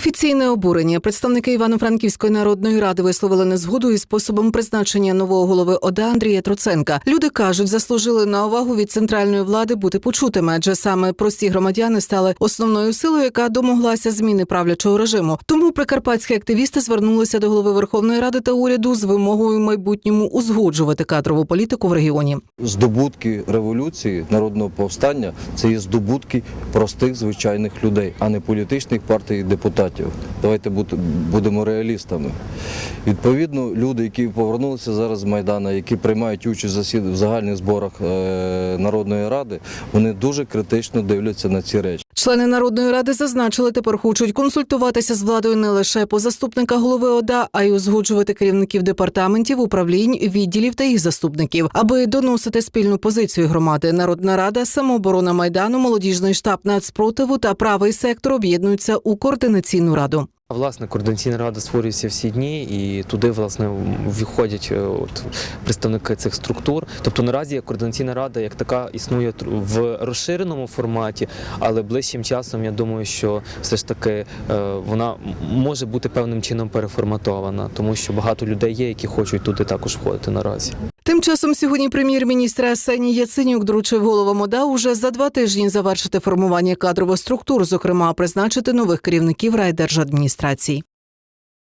Офіційне обурення представники Івано-Франківської народної ради висловили незгоду із способом призначення нового голови ОДА Андрія Троценка. Люди кажуть, заслужили на увагу від центральної влади бути почутими, адже саме прості громадяни стали основною силою, яка домоглася зміни правлячого режиму. Тому прикарпатські активісти звернулися до голови Верховної Ради та уряду з вимогою в майбутньому узгоджувати кадрову політику в регіоні. Здобутки революції народного повстання це є здобутки простих звичайних людей, а не політичних партій і депутатів. Давайте будемо реалістами. Відповідно, люди, які повернулися зараз з Майдану, які приймають участь в загальних зборах е, Народної ради, вони дуже критично дивляться на ці речі. Члени народної ради зазначили, тепер хочуть консультуватися з владою не лише по заступника голови ОДА, а й узгоджувати керівників департаментів, управлінь, відділів та їх заступників, аби доносити спільну позицію громади. Народна рада, самооборона майдану, молодіжний штаб нацпротиву та правий сектор об'єднуються у координаційну раду. Власне, координаційна рада створюється всі дні, і туди власне виходять е, от, представники цих структур. Тобто наразі координаційна рада як така існує в розширеному форматі, але ближчим часом я думаю, що все ж таки е, вона може бути певним чином переформатована, тому що багато людей є, які хочуть туди також входити наразі. Тим часом сьогодні прем'єр-міністр Арсеній Яценюк доручив головам ОДА уже за два тижні завершити формування кадрових структур, зокрема призначити нових керівників райдержадміністрацій.